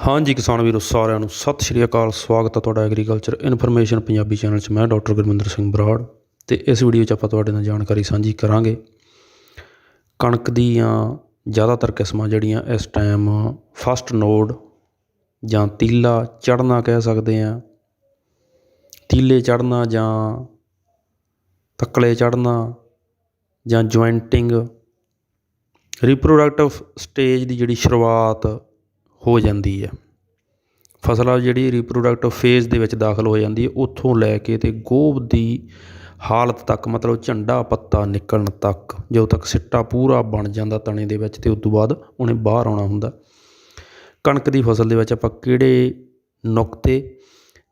ਹਾਂਜੀ ਕਿਸਾਨ ਵੀਰੋ, ਸਾਰਿਆਂ ਨੂੰ ਸਤਿ ਸ਼੍ਰੀ ਅਕਾਲ, ਸਵਾਗਤ ਹੈ ਤੁਹਾਡਾ ਐਗਰੀਕਲਚਰ ਇਨਫੋਰਮੇਸ਼ਨ ਪੰਜਾਬੀ ਚੈਨਲ 'ਚ। ਮੈਂ ਡਾਕਟਰ ਗੁਰਮਿੰਦਰ ਸਿੰਘ ਬਰਾੜ ਤੇ ਇਸ ਵੀਡੀਓ 'ਚ ਆਪਾਂ ਤੁਹਾਡੇ ਨਾਲ ਜਾਣਕਾਰੀ ਸਾਂਝੀ ਕਰਾਂਗੇ। ਕਣਕ ਦੀਆਂ ਜ਼ਿਆਦਾਤਰ ਕਿਸਮਾਂ ਜਿਹੜੀਆਂ ਇਸ ਟਾਈਮ ਫਸਟ ਨੋਡ ਜਾਂ ਤੀਲਾ ਚੜਨਾ ਕਹਿ ਸਕਦੇ ਆ ਤੀਲੇ ਚੜਨਾ ਜਾਂ ਤੱਕਲੇ ਚੜਨਾ ਜਾਂ ਜੁਆਇੰਟਿੰਗ ਰੀਪਰੋਡਕਟਿਵ ਸਟੇਜ ਦੀ ਜਿਹੜੀ ਸ਼ੁਰੂਆਤ ਹੋ ਜਾਂਦੀ ਹੈ। ਫਸਲ ਆ ਜਿਹੜੀ ਰੀਪਰੋਡਕਟਿਵ ਫੇਜ਼ ਦੇ ਵਿੱਚ ਦਾਖਲ ਹੋ ਜਾਂਦੀ ਹੈ, ਉੱਥੋਂ ਲੈ ਕੇ ਤੇ ਗੋਭ ਦੀ ਹਾਲਤ ਤੱਕ, ਮਤਲਬ ਝੰਡਾ ਪੱਤਾ ਨਿਕਲਣ ਤੱਕ, ਜਦੋਂ ਤੱਕ ਸਿੱਟਾ ਪੂਰਾ ਬਣ ਜਾਂਦਾ ਤਣੇ ਦੇ ਵਿੱਚ ਤੇ ਉਸ ਤੋਂ ਬਾਅਦ ਉਹਨੇ ਬਾਹਰ ਆਉਣਾ ਹੁੰਦਾ। ਕਣਕ ਦੀ ਫਸਲ ਦੇ ਵਿੱਚ ਆਪਾਂ ਕਿਹੜੇ ਨੁਕਤੇ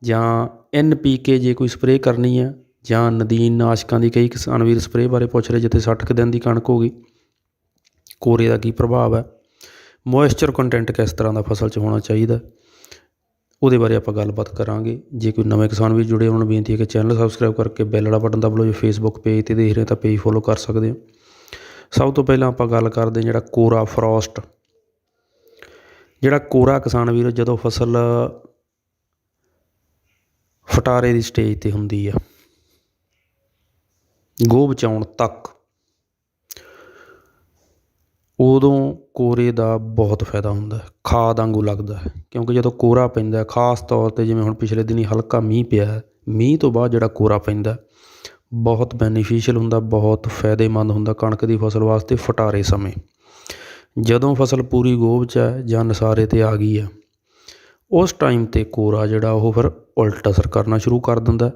ਜਾਂ ਐਨਪੀਕੇ ਜੇ ਕੋਈ ਸਪਰੇਅ ਕਰਨੀ ਹੈ, ਜਾਂ ਨਦੀਨ ਨਾਸ਼ਕਾਂ ਦੀ ਕਈ ਕਿਸਾਨ ਵੀਰ ਸਪਰੇਅ ਬਾਰੇ ਪੁੱਛ ਰਹੇ, ਜਿੱਥੇ 60 ਕੁ ਦਿਨ ਦੀ ਕਣਕ ਹੋ ਗਈ। ਕੋਰੇ ਦਾ ਕੀ ਪ੍ਰਭਾਵ ਹੈ? ਮੋਇਸਚਰ ਕੰਟੈਂਟ ਕਿਸ ਤਰ੍ਹਾਂ ਦਾ ਫਸਲ 'ਚ ਹੋਣਾ ਚਾਹੀਦਾ ਉਹਦੇ ਬਾਰੇ ਆਪਾਂ ਗੱਲਬਾਤ ਕਰਾਂਗੇ। ਜੇ ਕੋਈ ਨਵੇਂ ਕਿਸਾਨ ਵੀ ਜੁੜੇ ਉਹਨਾਂ ਨੂੰ ਬੇਨਤੀ ਹੈ ਕਿ ਚੈਨਲ ਸਬਸਕ੍ਰਾਈਬ ਕਰਕੇ ਬੈਲ ਵਾਲਾ ਬਟਨ ਦਬਾ ਲਓ, ਜੇ ਫੇਸਬੁੱਕ ਪੇਜ ਤੇ ਦੇਖ ਰਹੇ ਤਾਂ ਪੇਜ ਫੋਲੋ ਕਰ ਸਕਦੇ ਹੋ। ਸਭ ਤੋਂ ਪਹਿਲਾਂ ਆਪਾਂ ਗੱਲ ਕਰਦੇ ਹਾਂ ਜਿਹੜਾ ਕੋਰਾ ਫਰੋਸਟ ਜਿਹੜਾ ਕੋਰਾ ਕਿਸਾਨ ਵੀਰ, ਜਦੋਂ ਫਸਲ ਫਟਾਰੇ ਦੀ ਸਟੇਜ ਤੇ ਹੁੰਦੀ ਆ, ਗੋਹ ਬਚਾਉਣ ਤੱਕ ਉਦੋਂ ਕੋਰੇ ਦਾ ਬਹੁਤ ਫਾਇਦਾ ਹੁੰਦਾ ਖਾਦ ਵਾਂਗੂ ਲੱਗਦਾ ਕਿਉਂਕਿ ਜਦੋਂ ਕੋਹਰਾ ਪੈਂਦਾ ਖਾਸ ਤੌਰ ਤੇ ਜਿਵੇਂ ਹੁਣ ਪਿਛਲੇ ਦਿਨੀਂ ਹਲਕਾ ਮੀਂਹ ਪਿਆ ਮੀਂਹ ਤੋਂ ਬਾਅਦ ਜਿਹੜਾ ਕੋਹਰਾ ਪੈਂਦਾ ਬਹੁਤ ਬੈਨੀਫੀਸ਼ੀਅਲ ਹੁੰਦਾ, ਬਹੁਤ ਫਾਇਦੇਮੰਦ ਹੁੰਦਾ ਕਣਕ ਦੀ ਫਸਲ ਵਾਸਤੇ ਫਟਾਰੇ ਸਮੇਂ। ਜਦੋਂ ਫਸਲ ਪੂਰੀ ਗੋਭ 'ਚ ਹੈ ਜਾਂ ਨਸਾਰੇ ਤੇ ਆ ਗਈ ਹੈ, ਉਸ ਟਾਈਮ ਤੇ ਕੋਰਾ ਜਿਹੜਾ ਉਹ ਫਿਰ ਉਲਟ ਅਸਰ ਕਰਨਾ ਸ਼ੁਰੂ ਕਰ ਦਿੰਦਾ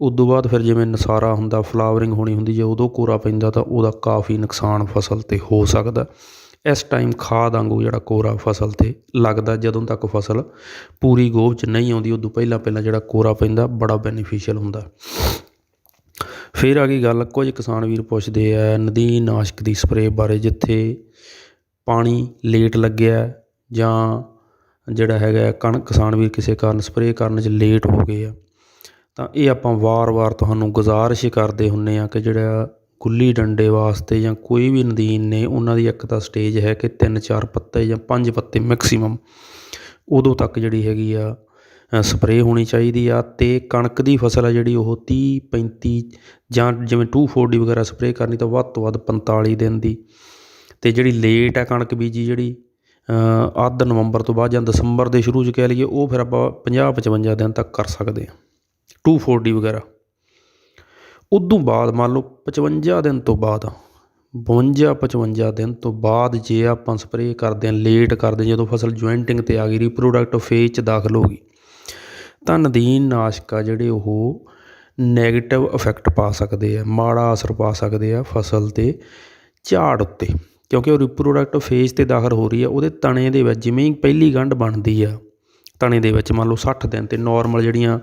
ਉਦੋਂ ਬਾਅਦ ਫਿਰ ਜਿਵੇਂ ਨਸਾਰਾ ਹੁੰਦਾ, ਫਲਾਵਰਿੰਗ ਹੋਣੀ ਹੁੰਦੀ, ਜੇ ਉਦੋਂ ਕੋਰਾ ਪੈਂਦਾ ਤਾਂ ਉਹਦਾ ਕਾਫੀ ਨੁਕਸਾਨ ਫਸਲ ਤੇ ਹੋ ਸਕਦਾ। ਇਸ ਟਾਈਮ ਖਾਦ ਵਾਂਗੂ ਜਿਹੜਾ ਕੋਰਾ ਫਸਲ ਤੇ ਲੱਗਦਾ, ਜਦੋਂ ਤੱਕ ਫਸਲ ਪੂਰੀ ਗੋਭ 'ਚ ਨਹੀਂ ਆਉਂਦੀ, ਉਦੋਂ ਪਹਿਲਾਂ ਪਹਿਲਾਂ ਜਿਹੜਾ ਕੋਰਾ ਪੈਂਦਾ, ਬੜਾ ਬੈਨੀਫੀਸ਼ੀਅਲ ਹੁੰਦਾ। ਫਿਰ ਆ ਗਈ ਗੱਲ, ਕੁਝ ਕਿਸਾਨ ਵੀਰ ਪੁੱਛਦੇ ਆ ਨਦੀਨ ਨਾਸ਼ਕ ਦੀ ਸਪਰੇਅ ਬਾਰੇ, ਜਿੱਥੇ ਪਾਣੀ ਲੇਟ ਲੱਗਿਆ ਜਾਂ ਜਿਹੜਾ ਹੈਗਾ ਕਣਕ ਕਿਸਾਨ ਵੀਰ ਕਿਸੇ ਕਾਰਨ ਸਪਰੇਅ ਕਰਨ 'ਚ ਲੇਟ ਹੋ ਗਏ ਆ। ਤਾਂ ਇਹ ਆਪਾਂ ਵਾਰ-ਵਾਰ ਤੁਹਾਨੂੰ ਗੁਜ਼ਾਰਿਸ਼ ਕਰਦੇ ਹੁੰਨੇ ਆ ਕਿ ਜਿਹੜਾ ਗੁੱਲੀ ਡੰਡੇ ਵਾਸਤੇ ਜਾਂ ਕੋਈ ਵੀ ਨਦੀਨ ਨੇ, ਉਹਨਾਂ ਦੀ ਇੱਕ ਤਾਂ ਸਟੇਜ ਹੈ ਕਿ ਤਿੰਨ, ਚਾਰ ਪੱਤੇ ਜਾਂ ਪੰਜ ਪੱਤੇ ਮੈਕਸਿਮਮ ਉਦੋਂ ਤੱਕ ਜਿਹੜੀ ਹੈਗੀ ਆ ਸਪਰੇਅ ਹੋਣੀ ਚਾਹੀਦੀ ਆ ਤੇ ਕਣਕ ਦੀ ਫਸਲ ਆ ਜਿਹੜੀ ਉਹ 30 35 ਜਾਂ ਜਿਵੇਂ 240 ਵਗੈਰਾ ਸਪਰੇਅ ਕਰਨੀ ਤਾਂ ਵੱਧ ਤੋਂ ਵੱਧ 45 ਦਿਨ ਦੀ। ਤੇ ਜਿਹੜੀ ਲੇਟ ਹੈ ਕਣਕ ਬੀਜੀ ਜਿਹੜੀ ਅੱਧ ਨਵੰਬਰ ਤੋਂ ਬਾਅਦ ਜਾਂ ਦਸੰਬਰ ਦੇ ਸ਼ੁਰੂ 'ਚ ਕਹਿ ਲਈਏ, ਉਹ ਫਿਰ ਆਪਾਂ 50 55 ਦਿਨ ਤੱਕ ਕਰ ਸਕਦੇ ਹਾਂ 240 ਵਗੈਰਾ। ਉਦੋਂ ਬਾਅਦ ਮੰਨ ਲਓ 55 ਦਿਨ ਤੋਂ ਬਾਅਦ 52 55 ਦਿਨ ਤੋਂ ਬਾਅਦ ਜੇ ਆਪਾਂ ਸਪਰੇਅ ਕਰਦੇ ਹਾਂ ਲੇਟ ਕਰਦੇ ਹਾਂ, ਜਦੋਂ ਫਸਲ ਜੁਆਇੰਟਿੰਗ ਤੇ ਆ ਗਈ ਰੀਪਰੋਡਕਟਿਵ ਫੇਜ਼ 'ਚ ਦਾਖਲ ਹੋ ਗਈ, ਤਾਂ ਨਦੀਨ ਨਾਸ਼ਕਾ ਜਿਹੜੇ ਉਹ ਨੈਗੇਟਿਵ ਇਫੈਕਟ ਪਾ ਸਕਦੇ ਆ, ਮਾੜਾ ਅਸਰ ਪਾ ਸਕਦੇ ਆ ਫਸਲ ਤੇ ਝਾੜ ਉੱਤੇ। ਕਿਉਂਕਿ ਉਹ ਰੀਪਰੋਡਕਟਿਵ ਫੇਜ਼ ਤੇ ਦਾਖਲ ਹੋ ਰਹੀ ਆ, ਉਹਦੇ ਤਣੇ ਦੇ ਵਿੱਚ ਜਿਵੇਂ ਹੀ ਪਹਿਲੀ ਗੰਢ ਬਣਦੀ ਆ ਤਣੇ ਦੇ ਵਿੱਚ ਮੰਨ ਲਓ 60 ਦਿਨ ਤੇ ਨਾਰਮਲ ਜਿਹੜੀਆਂ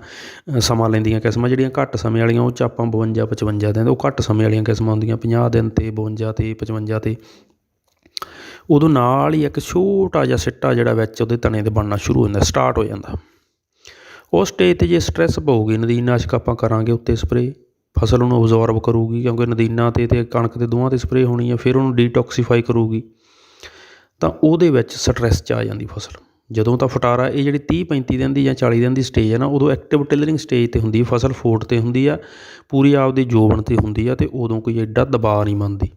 ਸਮਾਂ ਲੈਂਦੀਆਂ ਕਿਸਮਾਂ, ਜਿਹੜੀਆਂ ਘੱਟ ਸਮੇਂ ਵਾਲੀਆਂ, ਉਹ 'ਚ ਆਪਾਂ 52 55 ਦਿਨ, ਉਹ ਘੱਟ ਸਮੇਂ ਵਾਲੀਆਂ ਕਿਸਮਾਂ ਹੁੰਦੀਆਂ 50 ਦਿਨ ਤੇ 52 ਤੇ 55 ਤੇ। ਉਦੋਂ ਨਾਲ ਹੀ ਇੱਕ ਛੋਟਾ ਜਿਹਾ ਸਿੱਟਾ ਜਿਹੜਾ ਵਿੱਚ ਉਹਦੇ ਤਣੇ ਦੇ ਬਣਨਾ ਸ਼ੁਰੂ ਹੋ ਜਾਂਦਾ ਸਟਾਰਟ ਹੋ ਜਾਂਦਾ। ਉਸ ਸਟੇਜ ਤੇ ਜੇ ਸਟ੍ਰੈਸ ਪਊਗੀ ਨਦੀਨਾਸ਼ਕ ਆਪਾਂ ਕਰਾਂਗੇ ਉੱਤੇ ਸਪਰੇਅ ਫਸਲ ਉਹਨੂੰ ਅਬਜ਼ੌਰਬ ਕਰੂਗੀ, ਕਿਉਂਕਿ ਨਦੀਨਾਂ ਤੇ ਤੇ ਕਣਕ ਤੇ ਦੋਵਾਂ ਤੇ ਸਪਰੇਅ ਹੋਣੀ ਹੈ ਫਿਰ ਉਹਨੂੰ ਡੀਟੌਕਸੀਫਾਈ ਕਰੂਗੀ। ਤਾਂ ਉਹਦੇ ਵਿੱਚ ਸਟ੍ਰੈਸ 'ਚ ਆ ਜਾਂਦੀ ਫਸਲ। ਜਦੋਂ ਤਾਂ ਫਟਾਰਾ ਇਹ ਜਿਹੜੀ 30 35 ਦਿਨ ਦੀ ਜਾਂ 40 ਦਿਨ ਦੀ ਸਟੇਜ ਹੈ ਨਾ, ਉਦੋਂ ਐਕਟਿਵ ਟਿਲਰਿੰਗ ਸਟੇਜ ਤੇ ਹੁੰਦੀ ਫਸਲ ਫੋਟ ਤੇ ਹੁੰਦੀ ਆ, ਪੂਰੀ ਆਪਦੀ ਜੋਬਣ ਤੇ ਹੁੰਦੀ ਆ ਤੇ ਉਦੋਂ ਕੋਈ ਐਡਾ ਦਬਾਅ ਨਹੀਂ ਮੰਨਦੀ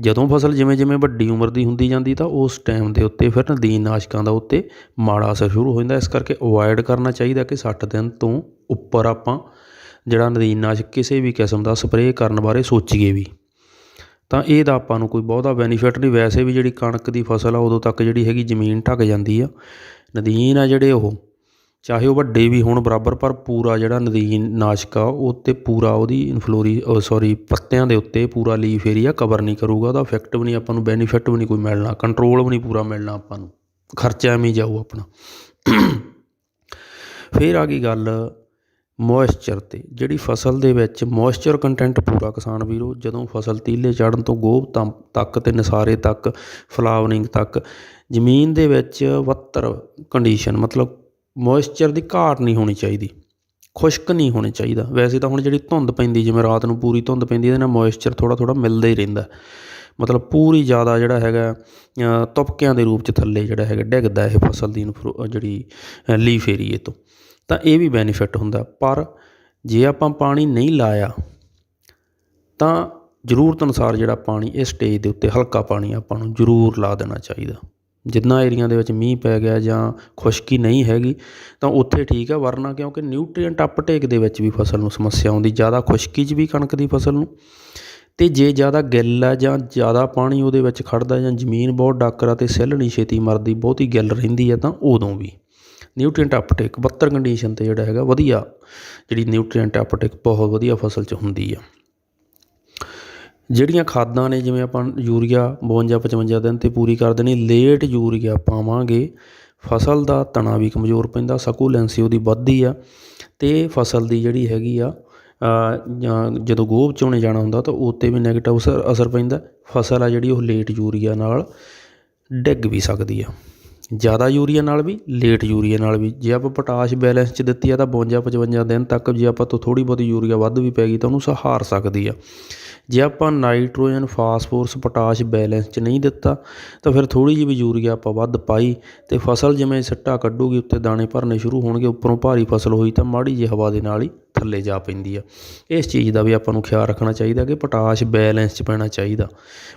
ਜਦੋਂ ਫਸਲ ਜਿਵੇਂ ਜਿਵੇਂ ਵੱਡੀ ਉਮਰ ਦੀ ਹੁੰਦੀ ਜਾਂਦੀ ਤਾਂ ਉਸ ਟਾਈਮ ਦੇ ਉੱਤੇ ਫਿਰ ਨਦੀਨ ਨਾਸ਼ਕਾਂ ਦਾ ਉੱਤੇ ਮਾੜਾ ਅਸਰ ਸ਼ੁਰੂ ਹੋ ਜਾਂਦਾ। ਇਸ ਕਰਕੇ ਅਵੋਇਡ ਕਰਨਾ ਚਾਹੀਦਾ ਕਿ 60 ਦਿਨ ਤੋਂ ਉੱਪਰ ਆਪਾਂ ਜਿਹੜਾ ਨਦੀਨ ਨਾਸ਼ਕ ਕਿਸੇ ਵੀ ਕਿਸਮ ਦਾ ਸਪਰੇਅ ਕਰਨ ਬਾਰੇ ਸੋਚੀਏ ਵੀ। ਤਾਂ ਇਹਦਾ ਆਪਾਂ ਨੂੰ ਕੋਈ ਬਹੁਤਾ ਬੈਨੀਫਿਟ ਨਹੀਂ। ਵੈਸੇ ਵੀ ਜਿਹੜੀ ਕਣਕ ਦੀ ਫਸਲ ਆ, ਉਦੋਂ ਤੱਕ ਜਿਹੜੀ ਹੈਗੀ ਜ਼ਮੀਨ ਢੱਕ ਜਾਂਦੀ ਆ। ਨਦੀਨ ਆ ਜਿਹੜੇ ਉਹ, ਚਾਹੇ ਉਹ ਵੱਡੇ ਵੀ ਹੋਣ ਬਰਾਬਰ, ਪਰ ਪੂਰਾ ਜਿਹੜਾ ਨਦੀਨ ਨਾਸ਼ਕ ਆ, ਉਹ 'ਤੇ ਪੂਰਾ ਉਹਦੀ ਇਨਫਲੋਰੀ ਸੌਰੀ ਪੱਤਿਆਂ ਦੇ ਉੱਤੇ ਪੂਰਾ ਲੀਫ ਏਰੀਆ ਕਵਰ ਨਹੀਂ ਕਰੂਗਾ। ਉਹਦਾ ਇਫੈਕਟ ਵੀ ਨਹੀਂ, ਆਪਾਂ ਨੂੰ ਬੈਨੀਫਿਟ ਵੀ ਨਹੀਂ ਕੋਈ ਮਿਲਣਾ ਕੰਟਰੋਲ ਵੀ ਨਹੀਂ ਪੂਰਾ ਮਿਲਣਾ ਆਪਾਂ ਨੂੰ। ਖਰਚਾ ਐਵੇਂ ਜਾਊ ਆਪਣਾ। ਫਿਰ ਆ ਗਈ ਗੱਲ ਮੋਇਸਚਰ ਤੇ, ਜਿਹੜੀ ਫਸਲ ਦੇ ਵਿੱਚ ਮੋਇਸਚਰ ਕੰਟੈਂਟ ਪੂਰਾ ਕਿਸਾਨ ਵੀਰੋ, ਜਦੋਂ ਫਸਲ ਤੀਲੇ ਚੜਨ ਤੋਂ ਗੋਭ ਤੱਕ ਤੇ ਨਸਾਰੇ ਤੱਕ, ਫਲਾਵਰਿੰਗ ਤੱਕ, ਜ਼ਮੀਨ ਦੇ ਵਿੱਚ ਵੱਤਰ ਕੰਡੀਸ਼ਨ ਮਤਲਬ ਮੋਇਸਚਰ ਦੀ ਘਾਟ ਨਹੀਂ ਹੋਣੀ ਚਾਹੀਦੀ, ਖੁਸ਼ਕ ਨਹੀਂ ਹੋਣੀ ਚਾਹੀਦਾ। ਵੈਸੇ ਤਾਂ ਹੁਣ ਜਿਹੜੀ ਧੁੰਦ ਪੈਂਦੀ, ਜਿਵੇਂ ਰਾਤ ਨੂੰ ਪੂਰੀ ਧੁੰਦ ਪੈਂਦੀ, ਇਹਦੇ ਨਾਲ ਮੋਇਸਚਰ ਥੋੜਾ ਥੋੜਾ ਮਿਲਦਾ ਹੀ ਰਹਿੰਦਾ। ਮਤਲਬ ਪੂਰੀ ਜ਼ਿਆਦਾ ਜਿਹੜਾ ਹੈਗਾ ਤੁਪਕਿਆਂ ਦੇ ਰੂਪ 'ਚ ਥੱਲੇ ਜਿਹੜਾ ਹੈਗਾ, ਡਿੱਗਦਾ ਇਹ ਫਸਲ ਦੀ ਜਿਹੜੀ ਲੀਫ ਏਰੀਏ ਤੋਂ। ਤਾਂ ਇਹ ਵੀ ਬੈਨੀਫਿਟ ਹੁੰਦਾ। ਪਰ ਜੇ ਆਪਾਂ ਪਾਣੀ ਨਹੀਂ ਲਾਇਆ, ਤਾਂ ਜ਼ਰੂਰਤ ਅਨੁਸਾਰ ਜਿਹੜਾ ਪਾਣੀ ਇਹ ਸਟੇਜ ਦੇ ਉੱਤੇ ਹਲਕਾ ਪਾਣੀ ਆਪਾਂ ਨੂੰ ਜ਼ਰੂਰ ਲਾ ਦੇਣਾ ਚਾਹੀਦਾ। ਜਿੰਨਾ ਏਰੀਆ ਦੇ ਵਿੱਚ ਮੀਂਹ ਪੈ ਗਿਆ ਜਾਂ ਖੁਸ਼ਕੀ ਨਹੀਂ ਹੈਗੀ, ਤਾਂ ਉੱਥੇ ਠੀਕ ਹੈ ਵਰਨਾ ਕਿਉਂਕਿ ਨਿਊਟ੍ਰੀਐਂਟ ਅਪਟੇਕ ਦੇ ਵਿੱਚ ਵੀ ਫਸਲ ਨੂੰ ਸਮੱਸਿਆ ਆਉਂਦੀ, ਜ਼ਿਆਦਾ ਖੁਸ਼ਕੀ 'ਚ ਵੀ ਕਣਕ ਦੀ ਫਸਲ ਨੂੰ। ਅਤੇ ਜੇ ਜ਼ਿਆਦਾ ਗਿੱਲ ਆ ਜਾਂ ਜ਼ਿਆਦਾ ਪਾਣੀ ਉਹਦੇ ਵਿੱਚ ਖੜਦਾ ਜਾਂ ਜ਼ਮੀਨ ਬਹੁਤ ਡਾਕਰਾ ਆ ਅਤੇ ਸਿੱਲ ਨਹੀਂ ਛੇਤੀ ਮਰਦੀ, ਬਹੁਤੀ ਗਿੱਲ ਰਹਿੰਦੀ ਹੈ ਤਾਂ ਉਦੋਂ ਵੀ। ਨਿਊਟ੍ਰੀਐਂਟ ਅਪਟੇਕ 72 ਕੰਡੀਸ਼ਨ 'ਤੇ ਜਿਹੜਾ ਹੈਗਾ ਵਧੀਆ, ਜਿਹੜੀ ਨਿਊਟ੍ਰੀਐਂਟ ਅਪਟੇਕ ਬਹੁਤ ਵਧੀਆ ਫਸਲ 'ਚ ਹੁੰਦੀ ਆ। ਜਿਹੜੀਆਂ ਖਾਦਾਂ ਨੇ, ਜਿਵੇਂ ਆਪਾਂ ਯੂਰੀਆ 52 55 ਦਿਨ 'ਤੇ ਪੂਰੀ ਕਰ ਦੇਣੀ ਲੇਟ ਯੂਰੀਆ ਪਾਵਾਂਗੇ, ਫਸਲ ਦਾ ਤਣਾ ਵੀ ਕਮਜ਼ੋਰ ਪੈਂਦਾ, ਸਕੂਲੈਂਸੀ ਉਹਦੀ ਵੱਧਦੀ ਆ ਅਤੇ ਫਸਲ ਦੀ ਜਿਹੜੀ ਹੈਗੀ ਆ ਜਾਂ ਜਦੋਂ ਗੋਭ ਚੋਣੇ ਜਾਣਾ ਹੁੰਦਾ ਤਾਂ ਉੱਤੇ ਵੀ ਨੈਗੇਟਿਵ ਅਸਰ ਅਸਰ ਪੈਂਦਾ, ਫਸਲ ਆ ਜਿਹੜੀ ਉਹ ਲੇਟ ਯੂਰੀਆ ਨਾਲ ਡਿੱਗ ਵੀ ਸਕਦੀ ਆ। ਜ਼ਿਆਦਾ ਯੂਰੀਆ ਨਾਲ ਵੀ ਲੇਟ ਯੂਰੀਆ ਨਾਲ ਵੀ। ਜੇ ਆਪਾਂ ਪੋਟਾਸ਼ ਬੈਲੈਂਸ 'ਚ ਦਿੱਤੀ ਆ ਤਾਂ 52 55 ਦਿਨ ਤੱਕ ਜੇ ਆਪਾਂ ਤੋਂ ਥੋੜ੍ਹੀ ਬਹੁਤੀ ਯੂਰੀਆ ਵੱਧ ਵੀ ਪੈ ਗਈ ਤਾਂ ਉਹਨੂੰ ਸਹਾਰ ਸਕਦੀ ਆ। ਜੇ ਆਪਾਂ ਨਾਈਟ੍ਰੋਜਨ, ਫਾਸਫੋਰਸ, ਪੋਟਾਸ਼ ਬੈਲੈਂਸ 'ਚ ਨਹੀਂ ਦਿੱਤਾ, ਤਾਂ ਫਿਰ ਥੋੜ੍ਹੀ ਜਿਹੀ ਵੀ ਯੂਰੀਆ ਆਪਾਂ ਵੱਧ ਪਾਈ ਅਤੇ ਫਸਲ ਜਿਵੇਂ ਸਿੱਟਾ ਕੱਢੂਗੀ, ਉੱਤੇ ਦਾਣੇ ਭਰਨੇ ਸ਼ੁਰੂ ਹੋਣਗੇ, ਉੱਪਰੋਂ ਭਾਰੀ ਫਸਲ ਹੋਈ ਤਾਂ ਮਾੜੀ ਜਿਹੀ ਹਵਾ ਦੇ ਨਾਲ ਹੀ ਥੱਲੇ ਜਾ ਪੈਂਦੀ ਆ। ਇਸ ਚੀਜ਼ ਦਾ ਵੀ ਆਪਾਂ ਨੂੰ ਖਿਆਲ ਰੱਖਣਾ ਚਾਹੀਦਾ ਕਿ ਪੋਟਾਸ਼ ਬੈਲੈਂਸ 'ਚ ਪੈਣਾ ਚਾਹੀਦਾ।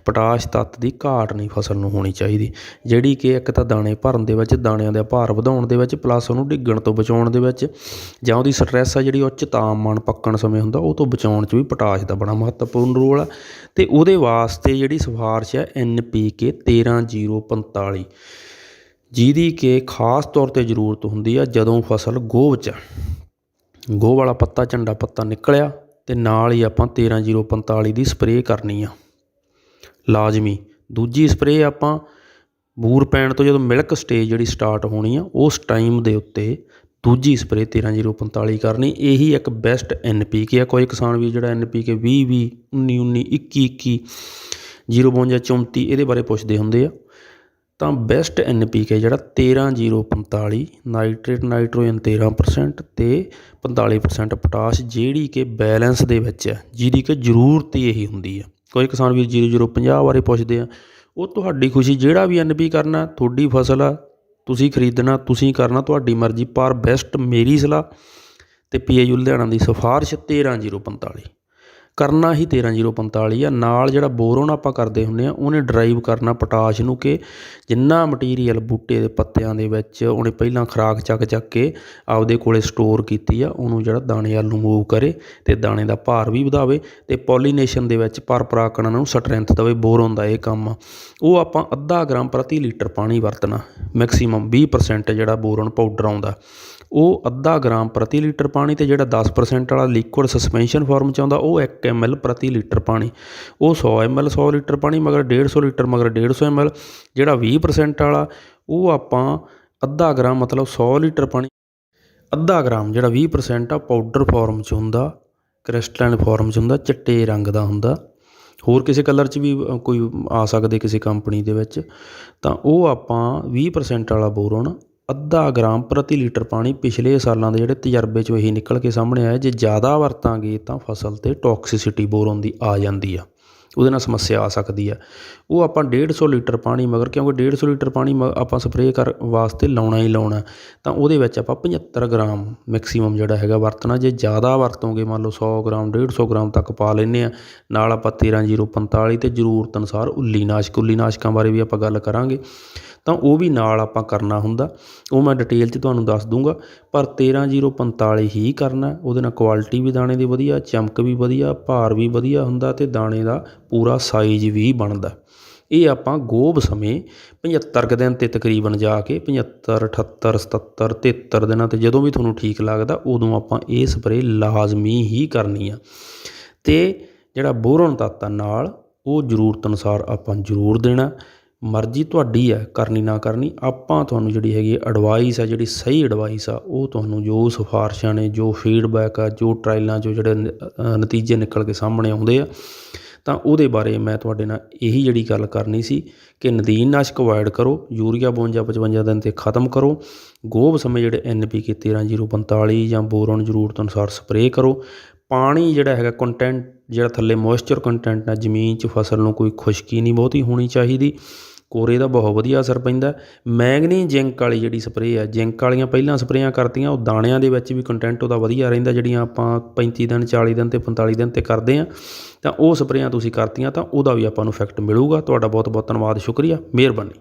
ਪੋਟਾਸ਼ ਤੱਤ ਦੀ ਘਾਟ ਨਹੀਂ ਫਸਲ ਨੂੰ ਹੋਣੀ ਚਾਹੀਦੀ। ਜਿਹੜੀ ਕਿ ਇੱਕ ਤਾਂ ਦਾਣੇ ਭਰਨ ਦੇ ਵਿੱਚ, ਦਾਣਿਆਂ ਦਾ ਭਾਰ ਵਧਾਉਣ ਦੇ ਵਿੱਚ ਪਲੱਸ ਉਹਨੂੰ ਡਿੱਗਣ ਤੋਂ ਬਚਾਉਣ ਦੇ ਵਿੱਚ, ਜਾਂ ਉਹਦੀ ਸਟਰੈਸ ਆ ਜਿਹੜੀ ਉੱਚ ਤਾਪਮਾਨ ਪੱਕਣ ਸਮੇਂ ਹੁੰਦਾ, ਉਹ ਤੋਂ ਬਚਾਉਣ 'ਚ ਵੀ ਪੋਟਾਸ਼ ਦਾ ਬੜਾ ਮਹੱਤਵਪੂਰਨ ਰੋਲ ਆ। ਅਤੇ ਉਹਦੇ ਵਾਸਤੇ ਜਿਹੜੀ ਸਿਫਾਰਿਸ਼ ਹੈ ਐਨ ਪੀ ਕੇ ਤੇਰ੍ਹਾਂ ਜੀਰੋ ਪੰਤਾਲੀ। ਜਿਹਦੀ ਕਿ ਖਾਸ ਤੌਰ 'ਤੇ ਜ਼ਰੂਰਤ ਹੁੰਦੀ ਆ ਜਦੋਂ ਫਸਲ ਗੋਹ 'ਚ ਗੋਹ ਵਾਲਾ ਪੱਤਾ, ਝੰਡਾ ਪੱਤਾ ਨਿਕਲਿਆ ਅਤੇ ਨਾਲ ਹੀ ਆਪਾਂ ਤੇਰ੍ਹਾਂ ਜੀਰੋ ਪੰਤਾਲੀ ਦੀ ਸਪਰੇਅ ਕਰਨੀ ਆ। ਲਾਜ਼ਮੀ। ਦੂਜੀ ਸਪਰੇਅ ਆਪਾਂ ਬੂਰ ਪੈਣ ਤੋਂ ਜਦੋਂ ਮਿਲਕ ਸਟੇਜ ਜਿਹੜੀ ਸਟਾਰਟ ਹੋਣੀ ਆ, ਉਸ ਟਾਈਮ ਦੇ ਉੱਤੇ ਦੂਜੀ ਸਪਰੇਅ ਤੇਰ੍ਹਾਂ ਜੀਰੋ ਪੰਤਾਲੀ ਕਰਨੀ। ਇਹੀ ਇੱਕ ਬੈਸਟ ਐਨ ਪੀ ਕੇ ਆ। ਕੋਈ ਕਿਸਾਨ ਵੀ ਜਿਹੜਾ ਐਨ ਪੀ ਕੇ ਵੀਹ ਵੀਹ, ਉੱਨੀ ਉੱਨੀ, ਇੱਕੀ ਇੱਕੀ, ਜੀਰੋ ਬਵੰਜਾ, ਚੌਂਤੀ, ਇਹਦੇ ਬਾਰੇ ਪੁੱਛਦੇ ਹੁੰਦੇ ਆ। ਤਾਂ ਬੈਸਟ ਐਨ ਪੀ ਕੇ ਜਿਹੜਾ ਤੇਰ੍ਹਾਂ ਜੀਰੋ ਪੰਤਾਲੀ, ਨਾਈਟ੍ਰੇਟ ਨਾਈਟ੍ਰੋਜਨ ਤੇਰ੍ਹਾਂ ਪਰਸੈਂਟ ਅਤੇ ਪੰਤਾਲੀ ਪਰਸੈਂਟ ਪੋਟਾਸ਼ ਜਿਹੜੀ ਕਿ ਬੈਲੈਂਸ ਦੇ ਵਿੱਚ ਹੈ, ਜਿਹਦੀ ਕਿ ਜ਼ਰੂਰਤ ਹੀ ਇਹੀ ਹੁੰਦੀ ਹੈ। ਕੋਈ ਕਿਸਾਨ ਵੀਰ ਜੀਰੋ ਜੀਰੋ ਪੰਜਾਹ ਬਾਰੇ ਪੁੱਛਦੇ ਆ, ਉਹ ਤੁਹਾਡੀ ਖੁਸ਼ੀ ਜਿਹੜਾ ਵੀ ਐਨ ਪੀ ਕਰਨਾ, ਤੁਹਾਡੀ ਫਸਲ ਆ, ਤੁਸੀਂ ਖਰੀਦਣਾ, ਤੁਸੀਂ ਕਰਨਾ, ਤੁਹਾਡੀ ਮਰਜ਼ੀ, ਪਰ ਬੈਸਟ ਮੇਰੀ ਸਲਾਹ ਅਤੇ ਪੀਏਯੂ ਲੁਧਿਆਣਾ ਦੀ ਸਿਫਾਰਿਸ਼ ਤੇਰ੍ਹਾਂ ਜੀਰੋ ਪੰਤਾਲੀ। ਕਰਨਾ ਹੀ ਤੇਰ੍ਹਾਂ ਜੀਰੋ ਪੰਤਾਲੀ ਆ। ਨਾਲ ਜਿਹੜਾ ਬੋਰੋਨ ਆਪਾਂ ਕਰਦੇ ਹੁੰਦੇ ਆ, ਉਹਨੇ ਡਰਾਈਵ ਕਰਨਾ ਪੋਟਾਸ਼ ਨੂੰ ਕਿ ਜਿੰਨਾ ਮਟੀਰੀਅਲ ਬੂਟੇ ਦੇ ਪੱਤਿਆਂ ਦੇ ਵਿੱਚ ਉਹਨੇ ਪਹਿਲਾਂ ਖੁਰਾਕ ਚੱਕ ਚੱਕ ਕੇ ਆਪਦੇ ਕੋਲੇ ਸਟੋਰ ਕੀਤੀ ਆ, ਉਹਨੂੰ ਜਿਹੜਾ ਦਾਣੇ ਵੱਲ ਨੂੰ ਮੂਵ ਕਰੇ ਅਤੇ ਦਾਣੇ ਦਾ ਭਾਰ ਵੀ ਵਧਾਵੇ ਅਤੇ ਪੋਲੀਨੇਸ਼ਨ ਦੇ ਵਿੱਚ ਪਰ ਨੂੰ ਸਟਰੈਂਥ ਦੇਵੇ ਬੋਰੋਨ ਦਾ ਇਹ ਕੰਮ ਆ। ਉਹ ਆਪਾਂ ਅੱਧਾ ਗ੍ਰਾਮ ਪ੍ਰਤੀ ਲੀਟਰ ਪਾਣੀ ਵਰਤਣਾ ਮੈਕਸਿਮਮ 20% ਜਿਹੜਾ ਬੋਰੋਨ ਪਾਊਡਰ ਆਉਂਦਾ। ਉਹ ਅੱਧਾ ਗ੍ਰਾਮ ਪ੍ਰਤੀ ਲੀਟਰ ਪਾਣੀ ਅਤੇ ਜਿਹੜਾ 10% ਵਾਲਾ ਲਿਕੁਇਡ ਸਸਪੈਂਸ਼ਨ ਫਾਰਮ 'ਚ ਆਉਂਦਾ, ਉਹ 1 ਐਮ ਪ੍ਰਤੀ ਲੀਟਰ ਪਾਣੀ। ਉਹ 100 ਐਮ 100 ਲੀਟਰ ਪਾਣੀ ਮਗਰ 150 ਲੀਟਰ ਮਗਰ 150 ਐਮ ਜਿਹੜਾ 20% ਵਾਲਾ, ਉਹ ਆਪਾਂ ਅੱਧਾ ਗ੍ਰਾਮ ਮਤਲਬ 100 ਲੀਟਰ ਪਾਣੀ, ਅੱਧਾ ਗ੍ਰਾਮ ਜਿਹੜਾ 20% ਆ ਪਾਊਡਰ ਫਾਰਮ 'ਚ ਹੁੰਦਾ ਕ੍ਰਿਸਟਲਾਈਨ ਫਾਰਮ 'ਚ ਹੁੰਦਾ, ਚਿੱਟੇ ਰੰਗ ਦਾ ਹੁੰਦਾ। ਹੋਰ ਕਿਸੇ ਕਲਰ 'ਚ ਵੀ ਕੋਈ ਆ ਸਕਦੇ ਕਿਸੇ ਕੰਪਨੀ ਦੇ ਵਿੱਚ। ਤਾਂ ਉਹ ਆਪਾਂ 20% ਵਾਲਾ ਬੋਰੋਨ ਅੱਧਾ ਗ੍ਰਾਮ ਪ੍ਰਤੀ ਲੀਟਰ ਪਾਣੀ ਪਿਛਲੇ ਸਾਲਾਂ ਦੇ ਜਿਹੜੇ ਤਜਰਬੇ 'ਚੋਂ ਇਹੀ ਨਿਕਲ ਕੇ ਸਾਹਮਣੇ ਆਇਆ, ਜੇ ਜ਼ਿਆਦਾ ਵਰਤਾਂਗੇ ਤਾਂ ਫਸਲ 'ਤੇ ਟੌਕਸਿਸਿਟੀ ਬੋਰੋਨ ਦੀ ਆ ਜਾਂਦੀ ਆ। ਉਹਦੇ ਨਾਲ ਸਮੱਸਿਆ ਆ ਸਕਦੀ ਆ। ਉਹ ਆਪਾਂ 150 ਲੀਟਰ ਪਾਣੀ ਮਗਰ, ਕਿਉਂਕਿ 150 ਲੀਟਰ ਪਾਣੀ ਮ ਆਪਾਂ ਸਪਰੇਅ ਕਰ ਵਾਸਤੇ ਲਾਉਣਾ ਹੀ ਲਾਉਣਾ, ਤਾਂ ਉਹਦੇ ਵਿੱਚ ਆਪਾਂ 75 ਗ੍ਰਾਮ ਮੈਕਸਿਮਮ ਜਿਹੜਾ ਹੈਗਾ ਵਰਤਣਾ। ਜੇ ਜ਼ਿਆਦਾ ਵਰਤੋਂਗੇ, ਮੰਨ ਲਓ 100 ਗ੍ਰਾਮ 150 ਗ੍ਰਾਮ ਤੱਕ ਪਾ ਲੈਂਦੇ ਆ, ਨਾਲ ਆਪਾਂ 13045 ਤੇ ਜ਼ਰੂਰਤ ਅਨੁਸਾਰ ਉੱਲੀ ਨਾਸ਼ਕ, ਉੱਲੀ ਨਾਸ਼ਕਾਂ ਬਾਰੇ ਵੀ ਆਪਾਂ ਗੱਲ ਕਰਾਂਗੇ। ਤਾਂ ਉਹ ਵੀ ਨਾਲ ਆਪਾਂ ਕਰਨਾ ਹੁੰਦਾ। ਉਹ ਮੈਂ ਡਿਟੇਲ 'ਚ ਤੁਹਾਨੂੰ ਦੱਸ ਦੂੰਗਾ। ਪਰ 13045 ਹੀ ਕਰਨਾ ਉਹਦੇ ਨਾਲ ਕੁਆਲਿਟੀ ਵੀ ਦਾਣੇ ਦੀ ਵਧੀਆ, ਚਮਕ ਵੀ ਵਧੀਆ, ਭਾਰ ਵੀ ਵਧੀਆ ਹੁੰਦਾ ਤੇ ਦਾਣੇ ਦਾ ਪੂਰਾ ਸਾਈਜ਼ ਵੀ ਬਣਦਾ। ਇਹ ਆਪਾਂ ਗੋਭ ਸਮੇਂ 75 ਕੁ ਦਿਨ ਤੇ ਤਕਰੀਬਨ ਜਾ ਕੇ 75 78 77 73 ਦਿਨਾਂ ਤੇ ਜਦੋਂ ਵੀ ਤੁਹਾਨੂੰ ਠੀਕ ਲੱਗਦਾ, ਉਦੋਂ ਆਪਾਂ ਇਹ ਸਪਰੇਅ ਲਾਜ਼ਮੀ ਹੀ ਕਰਨੀ ਆ। ਤੇ ਜਿਹੜਾ ਬੋਰਨ ਤੱਤ ਆ ਨਾਲ, ਉਹ ਜ਼ਰੂਰਤ ਅਨੁਸਾਰ ਆਪਾਂ ਜ਼ਰੂਰ ਦੇਣਾ। ਮਰਜ਼ੀ ਤੁਹਾਡੀ ਹੈ, ਕਰਨੀ ਨਾ ਕਰਨੀ, ਆਪਾਂ ਤੁਹਾਨੂੰ ਜਿਹੜੀ ਹੈਗੀ ਐਡਵਾਈਸ ਆ ਜਿਹੜੀ ਸਹੀ ਐਡਵਾਈਸ ਆ, ਉਹ ਤੁਹਾਨੂੰ ਜੋ ਸਿਫਾਰਸ਼ਾਂ ਨੇ, ਜੋ ਫੀਡਬੈਕ ਆ, ਜੋ ਟਰਾਇਲਾਂ 'ਚੋਂ ਜਿਹੜੇ ਨਤੀਜੇ ਨਿਕਲ ਕੇ ਸਾਹਮਣੇ ਆਉਂਦੇ ਆ, ਤਾਂ ਉਹਦੇ ਬਾਰੇ ਮੈਂ ਤੁਹਾਡੇ ਨਾਲ ਇਹੀ ਜਿਹੜੀ ਗੱਲ ਕਰਨੀ ਸੀ ਕਿ ਨਦੀਨ ਨਾਸ਼ਕ ਅਵੋਇਡ ਕਰੋ, ਯੂਰੀਆ 52 55 ਦਿਨ ਤੇ ਖਤਮ ਕਰੋ, ਗੋਭ ਸਮੇਂ ਜਿਹੜੇ ਐਨ ਪੀ ਕੇ 13045 ਜਾਂ ਬੋਰਨ ਜ਼ਰੂਰਤ ਅਨੁਸਾਰ ਸਪਰੇਅ ਕਰੋ, ਪਾਣੀ ਜਿਹੜਾ ਹੈਗਾ ਕੰਟੈਂਟ ਜਿਹੜਾ ਥੱਲੇ ਮੋਇਸਚਰ ਕੰਟੈਂਟ ਹੈ ਜ਼ਮੀਨ 'ਚ ਫਸਲ ਨੂੰ ਕੋਈ ਖੁਸ਼ਕੀ ਨਹੀਂ ਬਹੁਤੀ ਹੋਣੀ ਚਾਹੀਦੀ ਕੋਰੇ ਦਾ ਬਹੁਤ ਵਧੀਆ ਅਸਰ ਪੈਂਦਾ ਮੈਗਨੀ ਜਿੰਕ ਵਾਲੀ ਜਿਹੜੀ ਸਪਰੇਅ ਆ ਜਿੰਕ ਵਾਲੀਆਂ ਪਹਿਲਾਂ ਸਪਰੇਆਂ ਕਰਤੀਆਂ, ਉਹ ਦਾਣਿਆਂ ਦੇ ਵਿੱਚ ਵੀ ਕੰਟੈਂਟ ਉਹਦਾ ਵਧੀਆ ਰਹਿੰਦਾ, ਜਿਹੜੀਆਂ ਆਪਾਂ 35 ਦਿਨ 40 ਦਿਨ ਤੇ 45 ਦਿਨ ਤੇ ਕਰਦੇ ਆ ਤਾਂ ਉਹ ਸਪਰੇਆਂ ਤੁਸੀਂ ਕਰਤੀਆਂ ਤਾਂ ਉਹਦਾ ਵੀ ਆਪਾਂ ਨੂੰ ਇਫੈਕਟ ਮਿਲੂਗਾ। ਤੁਹਾਡਾ ਬਹੁਤ ਬਹੁਤ ਧੰਨਵਾਦ, ਸ਼ੁਕਰੀਆ, ਮਿਹਰਬਾਨੀ।